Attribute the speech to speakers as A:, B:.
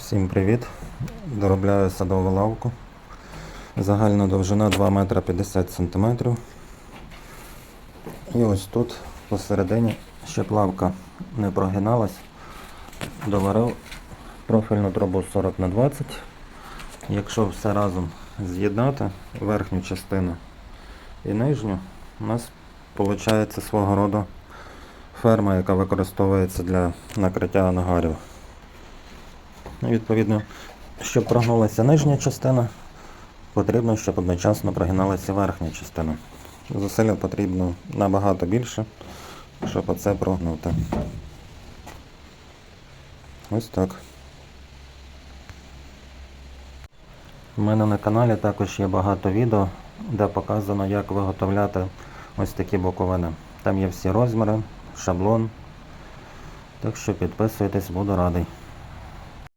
A: Всім привіт! Доробляю садову лавку. Загальна довжина 2 метра 50 сантиметрів. І ось тут посередині, щоб лавка не прогиналась, доварив профільну трубу 40 на 20. Якщо все разом з'єднати, верхню частину і нижню, у нас виходить свого роду ферма, яка використовується для накриття ангарів. Ну, Відповідно, щоб прогнулася нижня частина, потрібно, щоб одночасно прогиналася верхня частина. Зусилля потрібно набагато більше, щоб оце прогнути. Ось так. У мене на каналі також є багато відео, де показано, як виготовляти ось такі боковини. Там є всі розміри, шаблон. Так що підписуйтесь, буду радий.